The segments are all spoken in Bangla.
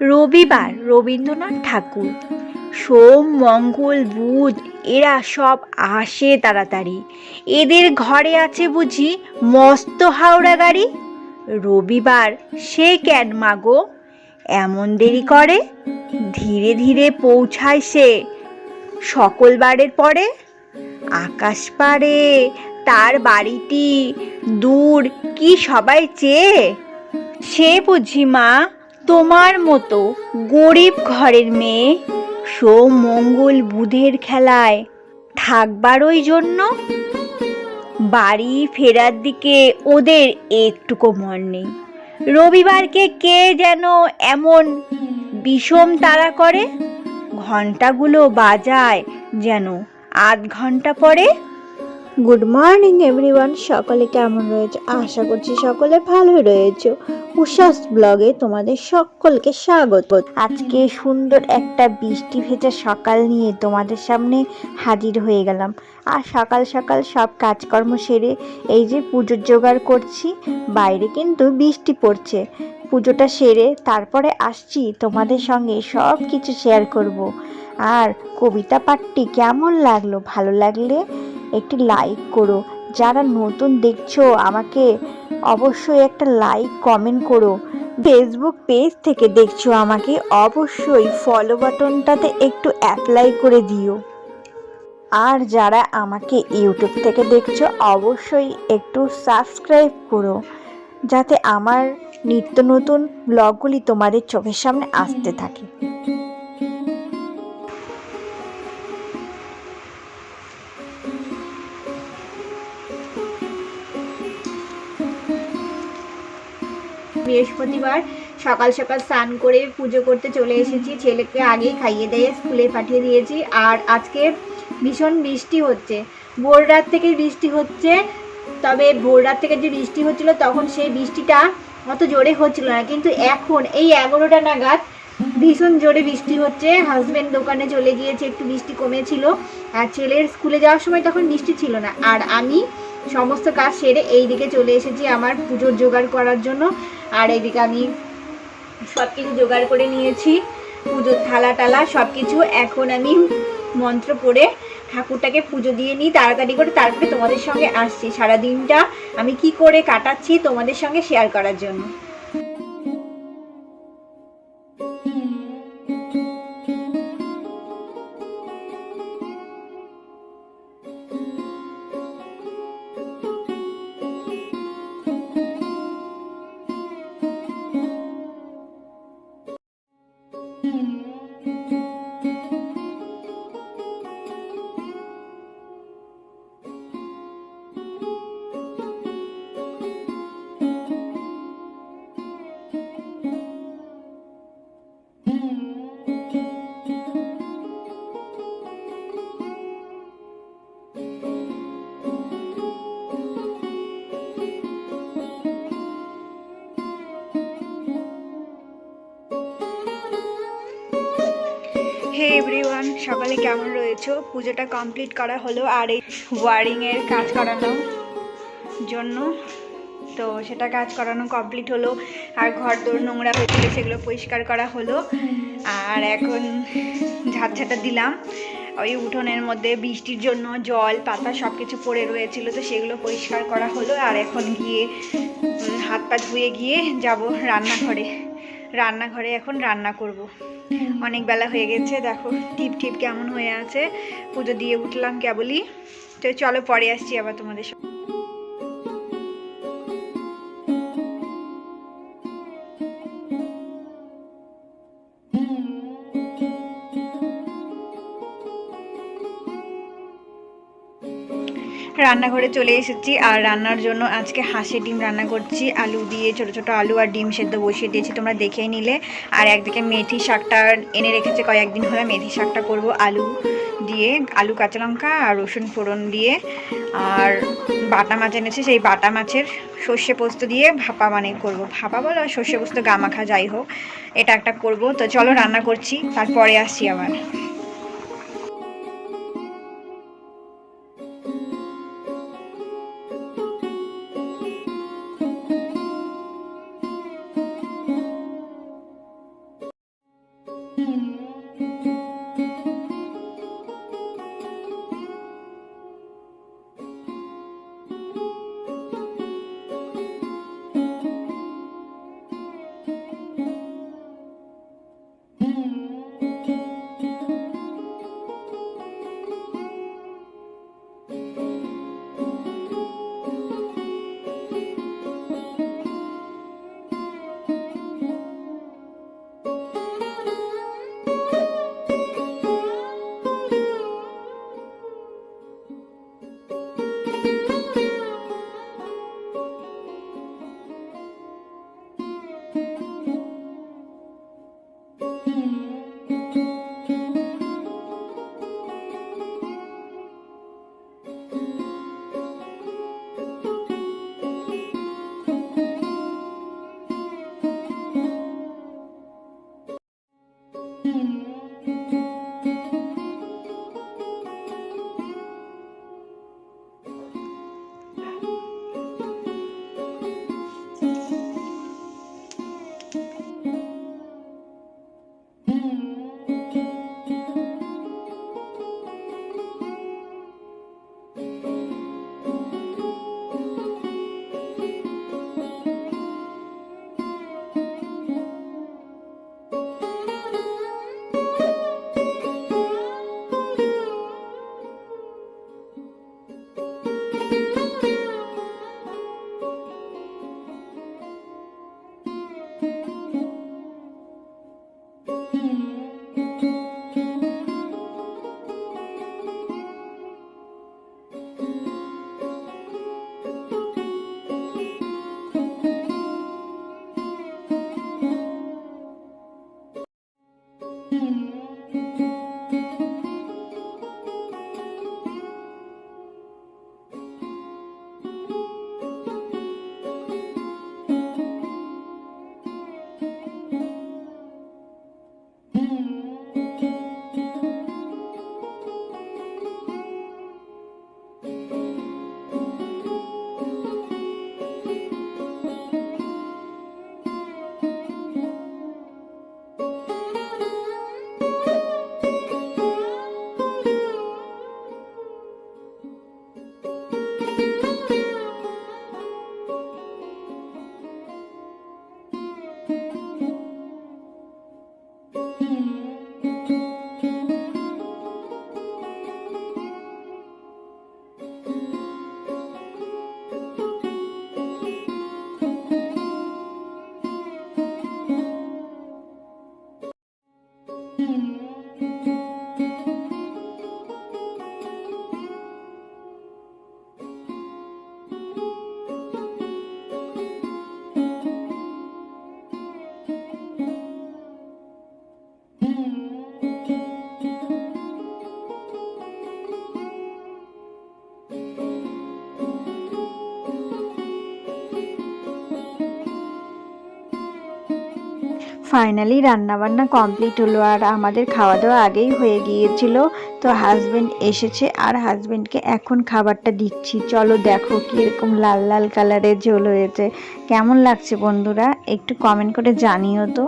রবিবার রবীন্দ্রনাথ ঠাকুর, সোম, মঙ্গল, বুধ, এরা সব আসে তাড়াতাড়ি। এদের ঘরে আছে বুঝি মস্ত হাওড়া গাড়ি? রবিবার সে কেন মাগো এমন দেরি করে? ধীরে ধীরে পৌঁছায় সে সকল বারের পরে? আকাশ পারে তার বাড়িটি, দূর, কি সবাই চেয়ে? সে বুঝি মা তোমার মতো গরিব ঘরের মেয়ে সোম মঙ্গল বুধের খেলায় থাকবার ওই জন্য? বাড়ি ফেরার দিকে ওদের একটুকু মন নেই। রবিবারকে কে যেন এমন বিষম তাড়া করে? ঘন্টাগুলো বাজায় যেন আধ ঘণ্টা পরে? গুড মর্নিং এভরিওয়ান সকলে কেমন রয়েছে? আশা করছি সকলে ভালোই রয়েছে। উষাস ব্লগে তোমাদের সকলকে স্বাগত। আজকে সুন্দর একটা বৃষ্টি ভেজা সকাল নিয়ে তোমাদের সামনে হাজির হয়ে গেলাম। আর সকাল সকাল সব কাজকর্ম সেরে এই যে পুজোর জোগাড় করছি, বাইরে কিন্তু বৃষ্টি পড়ছে। পুজোটা সেরে তারপরে আসছি তোমাদের সঙ্গে সব কিছু শেয়ার করব। আর কবিতা পাঠটি কেমন লাগল? ভালো লাগলে একটি লাইক করো। যারা নতুন দেখছ, আমাকে অবশ্যই একটা লাইক কমেন্ট করো। ফেসবুক পেজ থেকে দেখছ, আমাকে অবশ্যই ফলো বাটনটাতে একটু অ্যাপ্লাই করে দিও। আর যারা আমাকে ইউটিউব থেকে দেখছ, অবশ্যই একটু সাবস্ক্রাইব করো। যাতে আমার নিত্য নতুন ব্লগগুলি তোমাদের চোখের সামনে আসতে থাকে। বৃহস্পতিবার সকাল সকাল স্নান করে পুজো করতে চলে এসেছি। ছেলেকে আগেই খাইয়ে দিয়ে স্কুলে পাঠিয়ে দিয়েছি। আর আজকে ভীষণ বৃষ্টি হচ্ছে। ভোর রাত থেকে বৃষ্টি হচ্ছে, তবে ভোর রাত থেকে যে বৃষ্টি হচ্ছিল তখন সেই বৃষ্টিটা অত জোরে হচ্ছিল না। কিন্তু এখন এই এগারোটা নাগাদ ভীষণ জোরে বৃষ্টি হচ্ছে। হাজব্যান্ড দোকানে চলে গিয়েছে, একটু বৃষ্টি কমেছিল। আর ছেলের স্কুলে যাওয়ার সময় তখন বৃষ্টি ছিল না। আর আমি সমস্ত কাজ সেরে এই দিকে চলে এসেছি আমার পুজোর জোগাড় করার জন্য। আর এদিকে আমি সব কিছু জোগাড় করে নিয়েছি, পুজোর থালা টালা সব কিছু এখন আমি মন্ত্র পড়ে ঠাকুরটাকে পুজো দিয়ে নিই, তাড়াতাড়ি করে তারপরে তোমাদের সঙ্গে আসছি। সারা দিনটা আমি কি করে কাটাচ্ছি তোমাদের সঙ্গে শেয়ার করার জন্য। সকালে কেমন রয়েছো? পুজোটা কমপ্লিট করা হলো আর এই ওয়ারিংয়ের কাজ করানো জন্য। তো সেটা কাজ করানো কমপ্লিট হলো আর ঘর দৌড় নোংরা হয়েছিল সেগুলো পরিষ্কার করা হলো। আর এখন ঝাড়ঝাটা দিলাম। ওই উঠোনের মধ্যে বৃষ্টির জন্য জল, পাতা সব কিছু পড়ে রয়েছিল, তো সেগুলো পরিষ্কার করা হলো। আর এখন গিয়ে হাত পা ধুয়ে গিয়ে যাব রান্নাঘরে। রান্নাঘরে এখন রান্না করব। অনেক বেলা হয়ে গেছে, দেখো টিপ টিপ কেমন হয়ে আছে। পুজো দিয়ে উঠলাম কেবলই। তো চলো পরে আসছি আবার তোমাদের সঙ্গে। রান্নাঘরে চলে এসেছি আর রান্নার জন্য আজকে হাঁসের ডিম রান্না করছি, আলু দিয়ে ছোট ছোট আলু আর ডিম সেদ্ধ বসিয়ে দিয়েছি, তোমরা দেখেই নিলে। আর একদিকে মেথি শাকটা এনে রেখেছে কয়েকদিন হলে, মেথি শাকটা করব আলু দিয়ে, আলু, কাঁচা লঙ্কা আর রসুন ফোড়ন দিয়ে। আর বাটা মাছ এনেছে, সেই বাটা মাছের সর্ষে পোস্ত দিয়ে ভাপা মানে করব। ভাপা বলো আর সর্ষে পোস্ত, গামাখা যাই হোক, এটা একটা করব। তো চলো রান্না করছি, তারপরে আসছি আবার। ফাইনালি রান্নাবান্না কমপ্লিট হলো আর আমাদের খাওয়া দাওয়া আগেই হয়ে গিয়েছিল। তো হাজবেন্ড এসেছে আর হাজবেন্ডকে এখন খাবারটা দিচ্ছি। চলো দেখো কীরকম লাল লাল কালারের ঝোল হয়েছে। কেমন লাগছে বন্ধুরা? একটু কমেন্ট করে জানিও তো।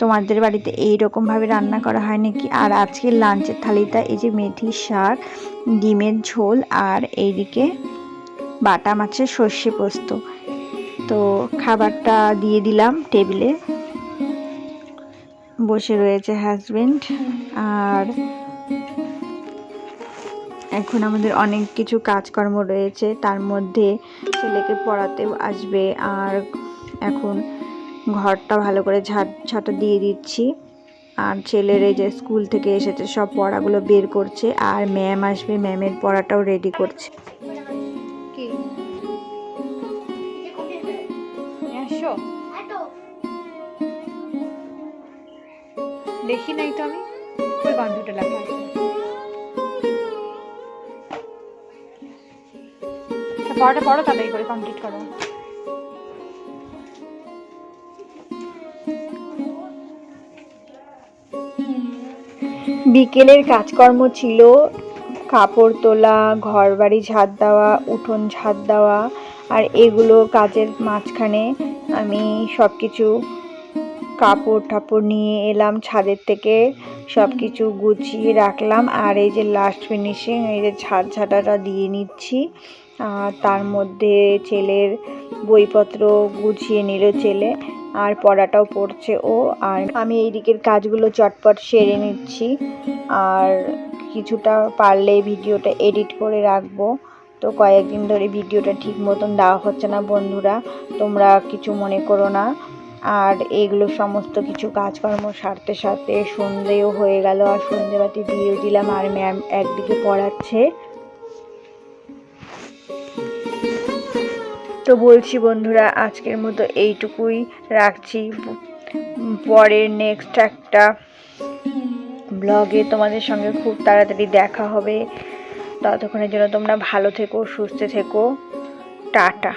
তোমাদের বাড়িতে এই রকমভাবে রান্না করা হয় নাকি? আর আজকে লাঞ্চের থালিটা এই যে মেথি শাক, ডিমের ঝোল আর এইদিকে বাটা মাছের সর্ষে পোস্ত। তো খাবারটা দিয়ে দিলাম টেবিলে। বসে রয়েছে হাজবেন্ড আর এখন আমাদের অনেক কিছু কাজকর্ম রয়েছে। তার মধ্যে ছেলেকে পড়াতেও আসবে আর এখন ঘরটা ভালো করে ঝাড় ঝাঁটা দিয়ে দিচ্ছি। আর ছেলের এই যে স্কুল থেকে এসেছে, সব পড়াগুলো বের করছে। আর ম্যাম আসবে ম্যামের পড়াটাও রেডি করছে। দেখি নাই তো আমি। ওই কম্পিউটার লেখা আছে। পড়াটা পড়ো তাড়াতাড়ি করে কমপ্লিট করো। বিকেলের কাজকর্ম ছিল, কাপড় তোলা ঘর বাড়ি ঝাড় দেওয়া, উঠোন ঝাড় দেওয়া, আর এগুলো কাজের মাঝখানে আমি সব কিছু কাপড় টাপড় নিয়ে এলাম ছাদের থেকে সব কিছু গুছিয়ে রাখলাম। আর এই যে লাস্ট ফিনিশিং এই যে ছাদ ঝাঁটাটা দিয়ে নিচ্ছি। আর তার মধ্যে ছেলের বইপত্র গুছিয়ে নিল ছেলে, আর পড়াটাও পড়ছে ও। আর আমি এই দিকের কাজগুলো চটপট সেরে নিচ্ছি। আর কিছুটা পারলে ভিডিওটা এডিট করে রাখব। তো কয়েকদিন ধরে ভিডিওটা ঠিক মতন দেওয়া হচ্ছে না বন্ধুরা, তোমরা কিছু মনে করো না। আর এগুলো সমস্ত কিছু কাজকর্ম সারতে সারতে সন্ধেও হয়ে গেল আর সন্ধেবাতি দিয়েও দিলাম আর ম্যাম একদিকে পড়াচ্ছে। তো বলছি বন্ধুরা, আজকের মতো এইটুকুই রাখছি। পরের নেক্সট একটা ব্লগে তোমাদের সঙ্গে খুব তাড়াতাড়ি দেখা হবে। ততক্ষণের জন্য তোমরা ভালো থেকো, সুস্থ থেকো। টাটা।